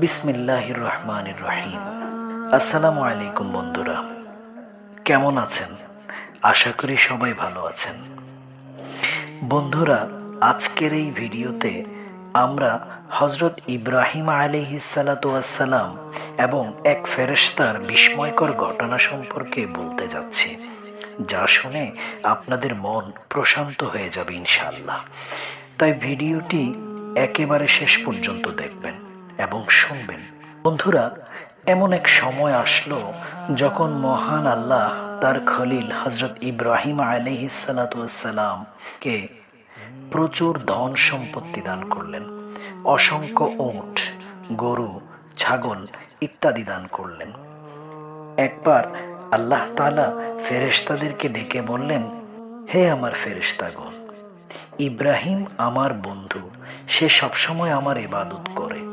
বিসমিল্লাহ রহমান রহিম। আসসালামু আলাইকুম বন্ধুরা। কেমন আছেন? আশা করি সবাই ভালো আছেন। বন্ধুরা, আজকের এই ভিডিওতে আমরা হজরত ইব্রাহিম আলিহিসালাতাম এবং এক ফেরেশতার বিস্ময়কর ঘটনা সম্পর্কে বলতে যাচ্ছি। যা শুনে আপনাদের মন প্রশান্ত হয়ে যাবে ইনশাল্লাহ তাই ভিডিওটি একেবারে শেষ পর্যন্ত দেখবেন। এবং শুনবেন। বন্ধুরা, এমন এক সময় আসলো যখন মহান আল্লাহ তার খলিল হজরত ইব্রাহিম আলহিসালাতামকে প্রচুর ধন সম্পত্তি দান করলেন। অসংখ্য উট, গরু, ছাগল ইত্যাদি দান করলেন। একবার আল্লাহ তালা ফেরেশতাদেরকে ডেকে বললেন, হে আমার ফেরেশতাগণ, ইব্রাহিম আমার বন্ধু, সে সবসময় আমার ইবাদত করে।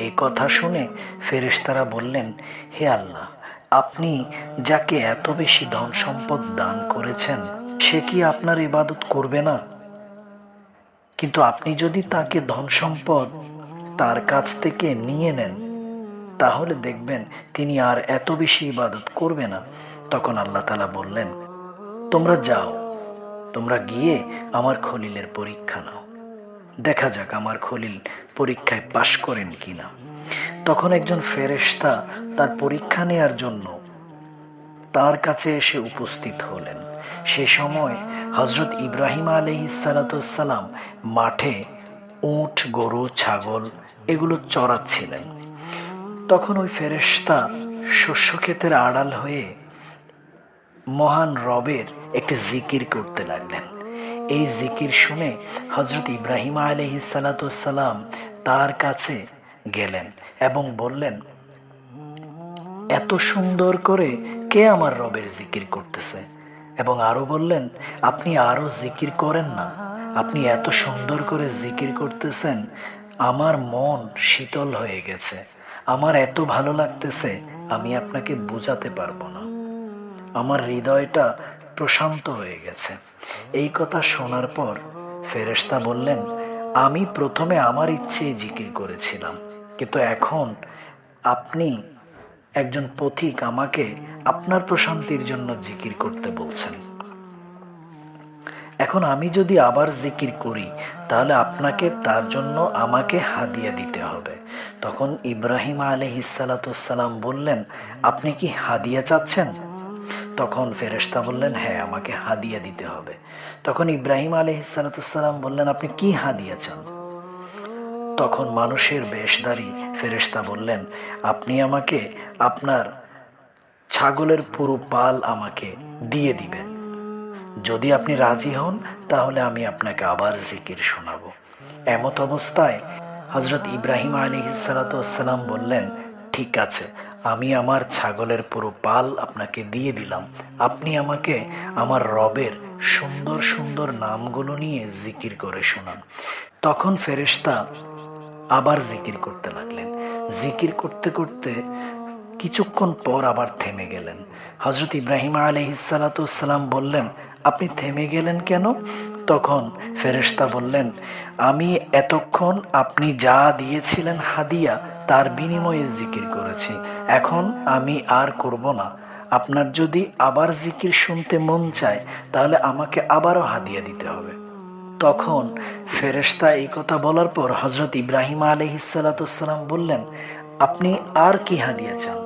এই কথা শুনে ফেরেশতারা বললেন, হে আল্লাহ, আপনি যাকে এত বেশি ধন সম্পদ দান করেছেন, সে কি আপনার ইবাদত করবে না? কিন্তু আপনি যদি তাকে ধন সম্পদ তার কাছ থেকে নিয়ে নেন, তাহলে দেখবেন তিনি আর এত বেশি ইবাদত করবে না। তখন আল্লাহ তালা বললেন, তোমরা যাও, তোমরা গিয়ে আমার খলিলের পরীক্ষা নাও। দেখা যাক আমার খলিল পরীক্ষায় পাশ করেন কিনা। তখন একজন ফেরেশতা তার পরীক্ষা নেয়ার জন্য তার কাছে এসে উপস্থিত হলেন। সে সময় হজরত ইব্রাহিম আলহি সালাতাম মাঠে উট, গরু, ছাগল এগুলো চড়াচ্ছিলেন। তখন ওই ফেরেশতা শস্য ক্ষেতের আড়াল হয়ে মহান রবের একটি জিকির করতে লাগলেন। এই জিকির শুনে হজরত ইব্রাহিম আলহি সালাতাম তার কাছে গেলেন এবং বললেন, এত সুন্দর করে কে আমার রবের জিকির করতেছে? এবং আরও বললেন, আপনি আরও জিকির করেন না। আপনি এত সুন্দর করে জিকির করতেছেন, আমার মন শীতল হয়ে গেছে। আমার এত ভালো লাগতেছে, আমি আপনাকে বোঝাতে পারব না। আমার হৃদয়টা প্রশান্ত হয়ে গেছে। এই কথা শোনার পর ফেরেশতা বললেন, আমি প্রথমে আমার ইচ্ছে জিকির করেছিলাম, কিন্তু এখন আপনি একজন পথিক আমাকে আপনার প্রশান্তির জন্য জিকির করতে বলছেন। এখন আমি যদি আবার জিকির করি, তাহলে আপনাকে তার জন্য আমাকে হাদিয়া দিতে হবে। তখন ইব্রাহিম আলহিসাল্লাম বললেন, আপনি কি হাদিয়া চাচ্ছেন? তখন ফেরেশতা বললেন হ্যাঁ আমাকে হাদিয়া দিতে হবে। তখন ইব্রাহিম আলহিসাল্লাম বললেন, আপনি কি হাদিয়া চান? তখন মানুষের বেশদারি ফেরেশতা বললেন, আপনি আমাকে আপনার ছাগলের পুরো পাল আমাকে দিয়ে দিবেন। যদি আপনি রাজি হন, তাহলে আমি আপনাকে আবার জিকির শোনাবো। এমত অবস্থায় হজরত ইব্রাহিম আলী সালাতাম বললেন ঠিক আছে, আমি আমার ছাগলের পুরো পাল আপনাকে দিয়ে দিলাম। আপনি আমাকে আমার রবের সুন্দর সুন্দর নামগুলো নিয়ে জিকির করে শোনান। তখন ফেরেশতা আবার জিকির করতে লাগলেন। জিকির করতে করতে কিছুক্ষণ পর আবার থেমে গেলেন। হজরত ইব্রাহিম আলহিসাল্লাম বললেন, আপনি থেমে গেলেন কেন? তখন ফেরেশতা বললেন, আমি এতক্ষণ আপনি যা দিয়েছিলেন হাদিয়া তার বিনিময়ে জিকির করেছি। এখন আমি আর করব না। আপনার যদি আবার জিকির শুনতে মন চায়, তাহলে আমাকে আবারও হাদিয়া দিতে হবে। তখন ফেরেশতা এই কথা বলার পর হজরত ইব্রাহিম আলহিসাল্লাম বললেন, আপনি আর কি হাদিয়া চান?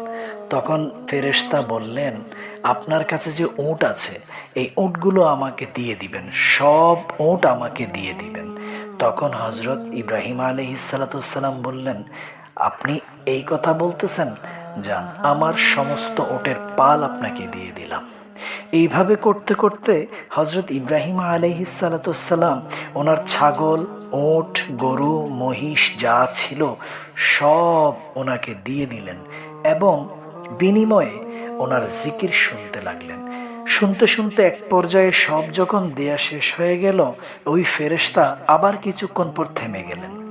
তখন ফেরেশতা বললেন, আপনার কাছে যে উট আছে, এই উটগুলো আমাকে দিয়ে দিবেন। সব উট আমাকে দিয়ে দিবেন। তখন হজরত ইব্রাহিম আলহিসাল্লাম বললেন আপনি এই কথা বলতেছেন যান আমার সমস্ত ওটের পাল আপনাকে দিয়ে দিলাম। এইভাবে করতে করতে হজরত ইব্রাহিম আলহিসাল্লাম ওনার ছাগল, ওট, গরু, মহিষ যা ছিল সব ওনাকে দিয়ে দিলেন এবং বিনিময়ে ওনার জিকির শুনতে লাগলেন। শুনতে শুনতে এক পর্যায়ে সব যখন দেয়া শেষ হয়ে গেল, ওই ফেরেশতা আবার কিছুক্ষণ পর থেমে গেলেন।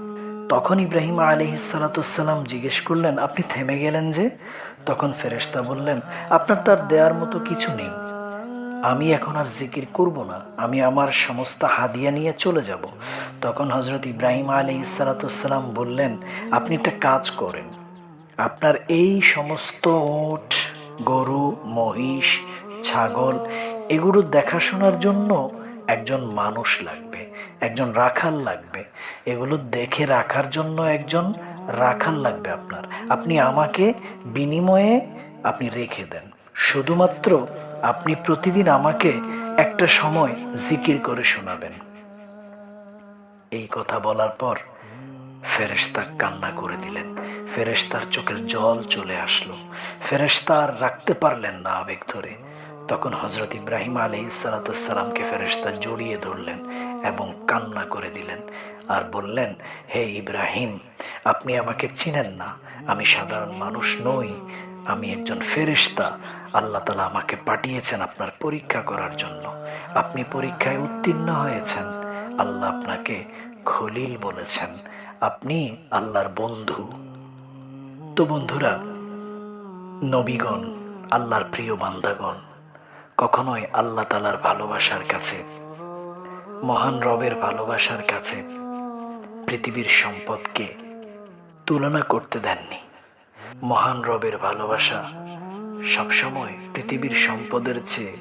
তখন ইব্রাহিম আলিহিসাল্লাম জিজ্ঞেস করলেন, আপনি থেমে গেলেন যে? তখন ফেরেশতা বললেন, আপনার তার দেওয়ার মতো কিছু নেই। আমি এখন আর জিকির করব না। আমি আমার সমস্ত হাদিয়া নিয়ে চলে যাব। তখন হজরত ইব্রাহিম আলী বললেন, আপনি একটা কাজ করেন। আপনার এই সমস্ত ওট গরু, মহিষ, ছাগল, এগুলো দেখাশোনার জন্য একজন মানুষ লাগবে। একজন রাখাল লাগবে। এগুলো দেখে রাখার জন্য একজন রাখাল লাগবে আপনার। আপনি আমাকে বিনিময়ে আপনি রেখে দেন। শুধুমাত্র আপনি প্রতিদিন আমাকে একটা সময় জিকির করে শোনাবেন। এই কথা বলার পর ফেরেশতা কান্না করে দিলেন। ফেরেশতার চোখের জল চলে আসলো। ফেরেশতা আর রাখতে পারলেন না আবেগ ধরে। তখন হজরত ইব্রাহিম আলী সালাতামকে ফেরেশতা জড়িয়ে ধরলেন এবং কান্না করে দিলেন আর বললেন, হে ইব্রাহিম, আপনি আমাকে চিনেন না। আমি সাধারণ মানুষ নই। আমি একজন ফেরেশতা। আল্লাহ তালা আমাকে পাঠিয়েছেন আপনার পরীক্ষা করার জন্য। আপনি পরীক্ষায় উত্তীর্ণ হয়েছেন। আল্লাহ আপনাকে খলিল বলেছেন। আপনি আল্লাহর বন্ধু। তো বন্ধুরা, নবীগণ, আল্লাহর প্রিয় বান্দাগণ কখনোই আল্লাহ তালার ভালোবাসার কাছে, মহান রবের ভালোবাসার কাছে পৃথিবীর সম্পদকে তুলনা করতে দেননি। মহান রবের ভালোবাসা সবসময় পৃথিবীর সম্পদের চেয়ে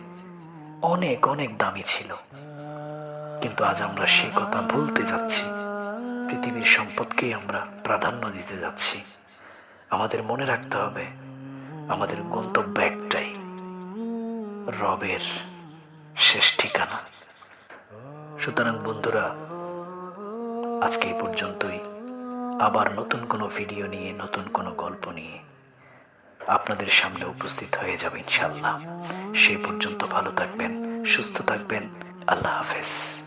অনেক অনেক দামি ছিল। কিন্তু আজ আমরা সে কথা ভুলতে যাচ্ছি। পৃথিবীর সম্পদকেই আমরা প্রাধান্য দিতে যাচ্ছি। আমাদের মনে রাখতে হবে, আমাদের গন্তব্য একটাই। রবের শেষ ঠিকানা। সুতরাং বন্ধুরা, আজকে এই পর্যন্তই। আবার নতুন কোনো ভিডিও নিয়ে, নতুন কোনো গল্প নিয়ে আপনাদের সামনে উপস্থিত হয়ে যাবে ইনশাল্লাহ সেই পর্যন্ত ভালো থাকবেন, সুস্থ থাকবেন। আল্লাহ হাফেজ।